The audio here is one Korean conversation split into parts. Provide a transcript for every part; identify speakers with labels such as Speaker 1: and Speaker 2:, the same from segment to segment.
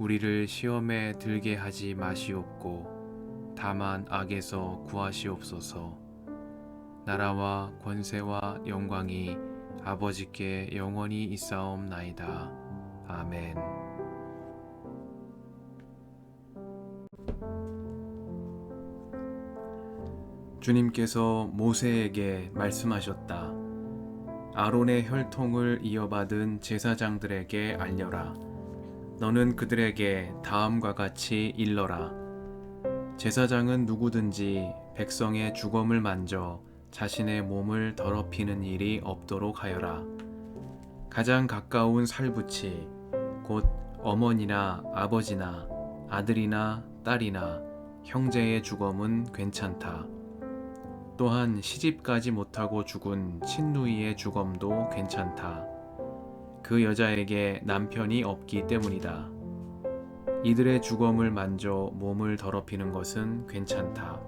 Speaker 1: 우리를 시험에 들게 하지 마시옵고 다만 악에서 구하시옵소서. 나라와 권세와 영광이 아버지께 영원히 있사옵나이다. 아멘. 주님께서 모세에게 말씀하셨다. 아론의 혈통을 이어받은 제사장들에게 알려라. 너는 그들에게 다음과 같이 일러라. 제사장은 누구든지 백성의 주검을 만져 자신의 몸을 더럽히는 일이 없도록 하여라. 가장 가까운 살붙이 곧 어머니나 아버지나 아들이나 딸이나 형제의 주검은 괜찮다. 또한 시집가지 못하고 죽은 친누이의 주검도 괜찮다. 그 여자에게 남편이 없기 때문이다. 이들의 주검을 만져 몸을 더럽히는 것은 괜찮다.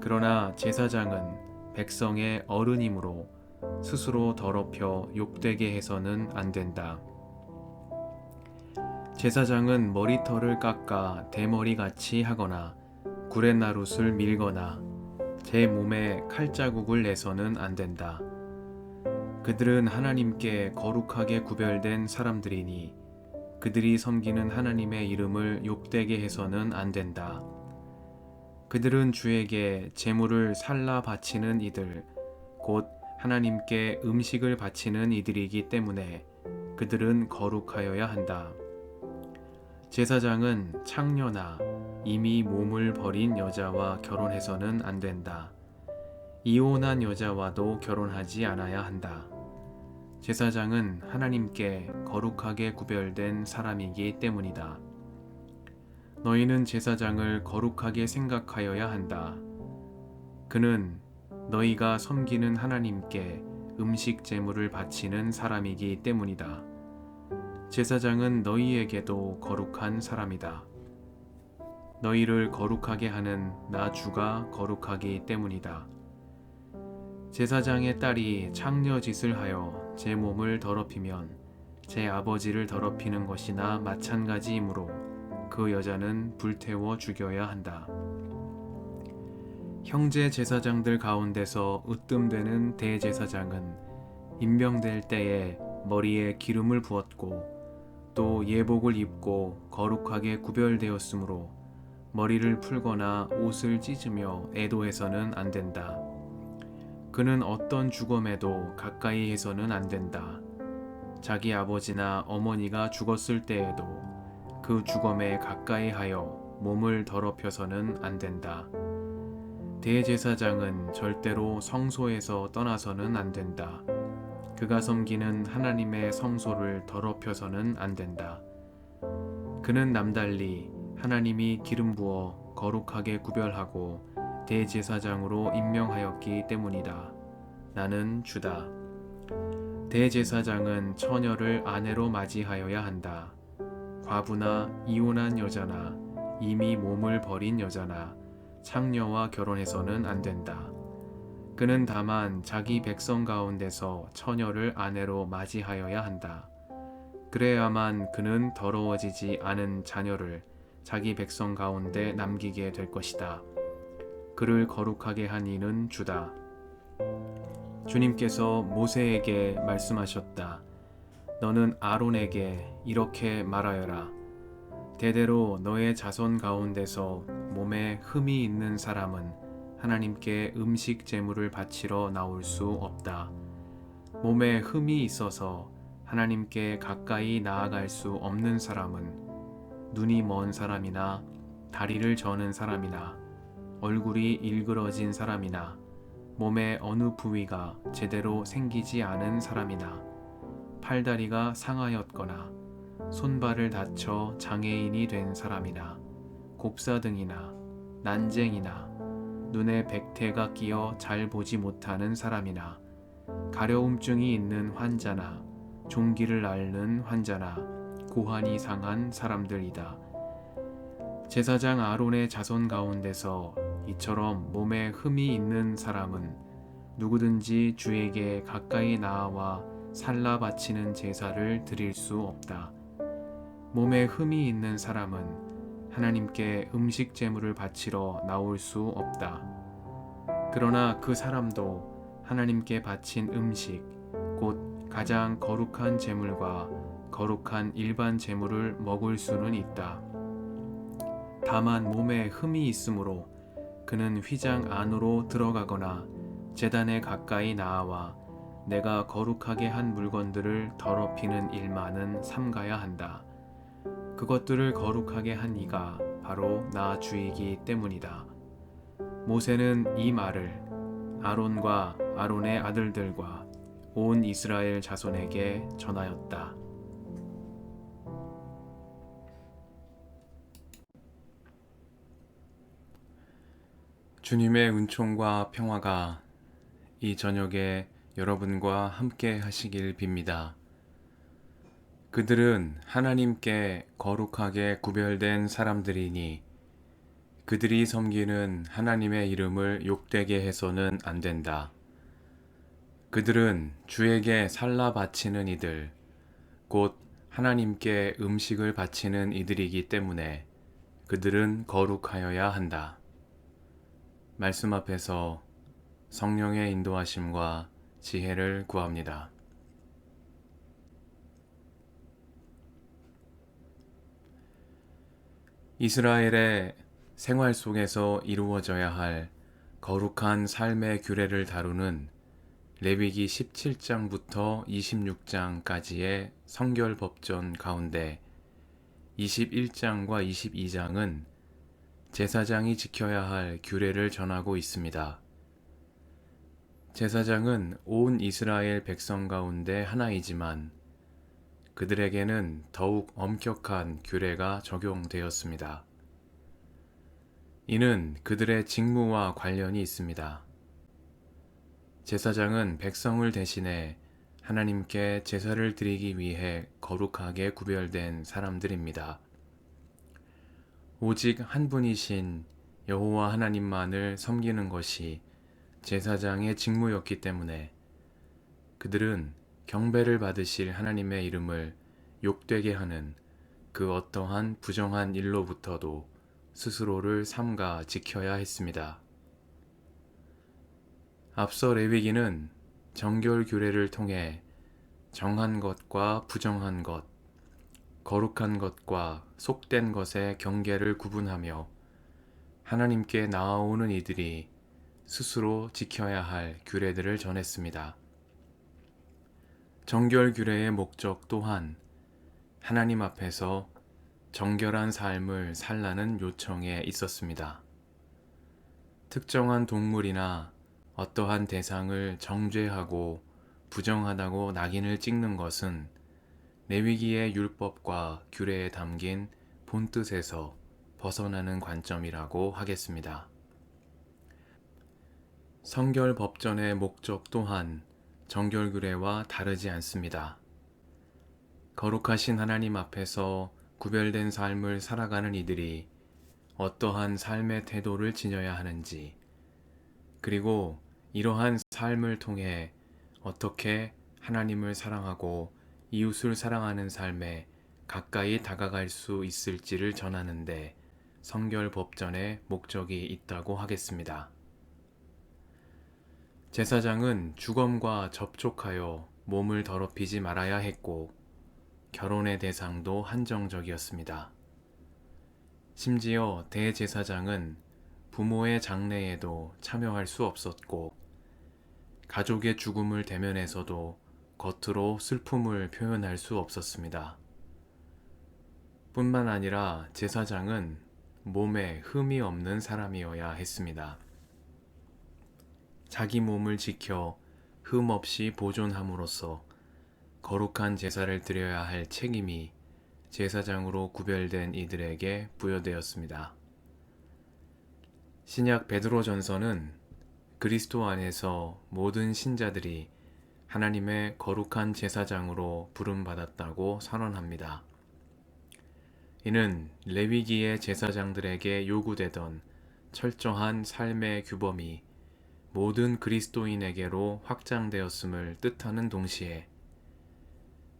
Speaker 1: 그러나 제사장은 백성의 어른이므로 스스로 더럽혀 욕되게 해서는 안 된다. 제사장은 머리털을 깎아 대머리 같이 하거나 구렛나룻을 밀거나 제 몸에 칼자국을 내서는 안 된다. 그들은 하나님께 거룩하게 구별된 사람들이니 그들이 섬기는 하나님의 이름을 욕되게 해서는 안 된다. 그들은 주에게 제물을 살라 바치는 이들, 곧 하나님께 음식을 바치는 이들이기 때문에 그들은 거룩하여야 한다. 제사장은 창녀나 이미 몸을 버린 여자와 결혼해서는 안 된다. 이혼한 여자와도 결혼하지 않아야 한다. 제사장은 하나님께 거룩하게 구별된 사람이기 때문이다. 너희는 제사장을 거룩하게 생각하여야 한다. 그는 너희가 섬기는 하나님께 음식 제물을 바치는 사람이기 때문이다. 제사장은 너희에게도 거룩한 사람이다. 너희를 거룩하게 하는 나 주가 거룩하기 때문이다. 제사장의 딸이 창녀짓을 하여 제 몸을 더럽히면 제 아버지를 더럽히는 것이나 마찬가지이므로 그 여자는 불태워 죽여야 한다. 형제 제사장들 가운데서 으뜸되는 대제사장은 임명될 때에 머리에 기름을 부었고 또 예복을 입고 거룩하게 구별되었으므로 머리를 풀거나 옷을 찢으며 애도해서는 안 된다. 그는 어떤 주검에도 가까이 해서는 안 된다. 자기 아버지나 어머니가 죽었을 때에도 그 주검에 가까이 하여 몸을 더럽혀서는 안 된다. 대제사장은 절대로 성소에서 떠나서는 안 된다. 그가 섬기는 하나님의 성소를 더럽혀서는 안 된다. 그는 남달리 하나님이 기름 부어 거룩하게 구별하고 대제사장으로 임명하였기 때문이다. 나는 주다. 대제사장은 처녀를 아내로 맞이하여야 한다. 과부나 이혼한 여자나 이미 몸을 버린 여자나 창녀와 결혼해서는 안 된다. 그는 다만 자기 백성 가운데서 처녀를 아내로 맞이하여야 한다. 그래야만 그는 더러워지지 않은 자녀를 자기 백성 가운데 남기게 될 것이다. 그를 거룩하게 한 이는 주다. 주님께서 모세에게 말씀하셨다. 너는 아론에게 이렇게 말하여라. 대대로 너의 자손 가운데서 몸에 흠이 있는 사람은 하나님께 음식 제물을 바치러 나올 수 없다. 몸에 흠이 있어서 하나님께 가까이 나아갈 수 없는 사람은 눈이 먼 사람이나 다리를 저는 사람이나 얼굴이 일그러진 사람이나 몸의 어느 부위가 제대로 생기지 않은 사람이나 팔다리가 상하였거나 손발을 다쳐 장애인이 된 사람이나 곱사등이나 난쟁이나 눈에 백태가 끼어 잘 보지 못하는 사람이나 가려움증이 있는 환자나 종기를 앓는 환자나 고환이 상한 사람들이다. 제사장 아론의 자손 가운데서 이처럼 몸에 흠이 있는 사람은 누구든지 주에게 가까이 나아와 살라 바치는 제사를 드릴 수 없다. 몸에 흠이 있는 사람은 하나님께 음식 제물을 바치러 나올 수 없다. 그러나 그 사람도 하나님께 바친 음식, 곧 가장 거룩한 제물과 거룩한 일반 제물을 먹을 수는 있다. 다만 몸에 흠이 있으므로 그는 휘장 안으로 들어가거나 제단에 가까이 나아와 내가 거룩하게 한 물건들을 더럽히는 일만은 삼가야 한다. 그것들을 거룩하게 한 이가 바로 나 주이기 때문이다. 모세는 이 말을 아론과 아론의 아들들과 온 이스라엘 자손에게 전하였다. 주님의 은총과 평화가 이 저녁에 여러분과 함께 하시길 빕니다. 그들은 하나님께 거룩하게 구별된 사람들이니 그들이 섬기는 하나님의 이름을 욕되게 해서는 안 된다. 그들은 주에게 살라 바치는 이들, 곧 하나님께 음식을 바치는 이들이기 때문에 그들은 거룩하여야 한다. 말씀 앞에서 성령의 인도하심과 지혜를 구합니다. 이스라엘의 생활 속에서 이루어져야 할 거룩한 삶의 규례를 다루는 레위기 17장부터 26장까지의 성결 법전 가운데 21장과 22장은 제사장이 지켜야 할 규례를 전하고 있습니다. 제사장은 온 이스라엘 백성 가운데 하나이지만 그들에게는 더욱 엄격한 규례가 적용되었습니다. 이는 그들의 직무와 관련이 있습니다. 제사장은 백성을 대신해 하나님께 제사를 드리기 위해 거룩하게 구별된 사람들입니다. 오직 한 분이신 여호와 하나님만을 섬기는 것이 제사장의 직무였기 때문에 그들은 경배를 받으실 하나님의 이름을 욕되게 하는 그 어떠한 부정한 일로부터도 스스로를 삼가 지켜야 했습니다. 앞서 레위기는 정결 규례를 통해 정한 것과 부정한 것, 거룩한 것과 속된 것의 경계를 구분하며 하나님께 나아오는 이들이 스스로 지켜야 할 규례들을 전했습니다. 정결 규례의 목적 또한 하나님 앞에서 정결한 삶을 살라는 요청에 있었습니다. 특정한 동물이나 어떠한 대상을 정죄하고 부정하다고 낙인을 찍는 것은 내위기의 율법과 규례에 담긴 본뜻에서 벗어나는 관점이라고 하겠습니다. 성결 법전의 목적 또한 정결 규례와 다르지 않습니다. 거룩하신 하나님 앞에서 구별된 삶을 살아가는 이들이 어떠한 삶의 태도를 지녀야 하는지, 그리고 이러한 삶을 통해 어떻게 하나님을 사랑하고 이웃을 사랑하는 삶에 가까이 다가갈 수 있을지를 전하는데 성결 법전의 목적이 있다고 하겠습니다. 제사장은 주검과 접촉하여 몸을 더럽히지 말아야 했고 결혼의 대상도 한정적이었습니다. 심지어 대제사장은 부모의 장례에도 참여할 수 없었고 가족의 죽음을 대면해서도 겉으로 슬픔을 표현할 수 없었습니다. 뿐만 아니라 제사장은 몸에 흠이 없는 사람이어야 했습니다. 자기 몸을 지켜 흠 없이 보존함으로써 거룩한 제사를 드려야 할 책임이 제사장으로 구별된 이들에게 부여되었습니다. 신약 베드로전서는 그리스도 안에서 모든 신자들이 하나님의 거룩한 제사장으로 부름받았다고 선언합니다. 이는 레위기의 제사장들에게 요구되던 철저한 삶의 규범이 모든 그리스도인에게로 확장되었음을 뜻하는 동시에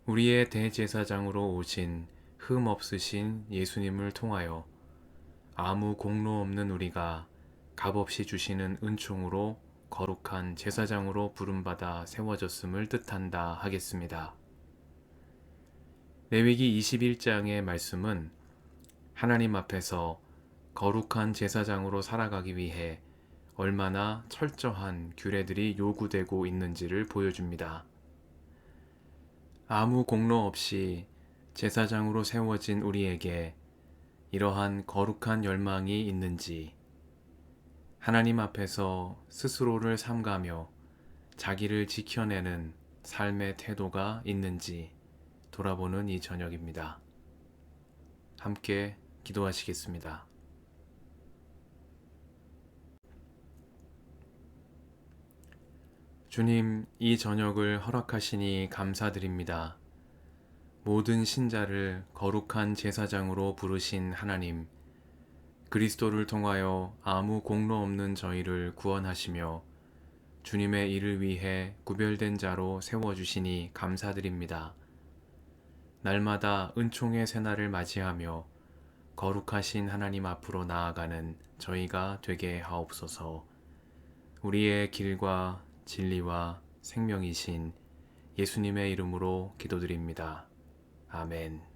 Speaker 1: 우리의 대제사장으로 오신 흠 없으신 예수님을 통하여 아무 공로 없는 우리가 값없이 주시는 은총으로 거룩한 제사장으로 부름받아 세워졌음을 뜻한다 하겠습니다. 레위기 21장의 말씀은 하나님 앞에서 거룩한 제사장으로 살아가기 위해 얼마나 철저한 규례들이 요구되고 있는지를 보여줍니다. 아무 공로 없이 제사장으로 세워진 우리에게 이러한 거룩한 열망이 있는지, 하나님 앞에서 스스로를 삼가며 자기를 지켜내는 삶의 태도가 있는지 돌아보는 이 저녁입니다. 함께 기도하시겠습니다. 주님, 이 저녁을 허락하시니 감사드립니다. 모든 신자를 거룩한 제사장으로 부르신 하나님, 그리스도를 통하여 아무 공로 없는 저희를 구원하시며 주님의 일을 위해 구별된 자로 세워주시니 감사드립니다. 날마다 은총의 새날을 맞이하며 거룩하신 하나님 앞으로 나아가는 저희가 되게 하옵소서 우리의 길과 진리와 생명이신 예수님의 이름으로 기도드립니다. 아멘.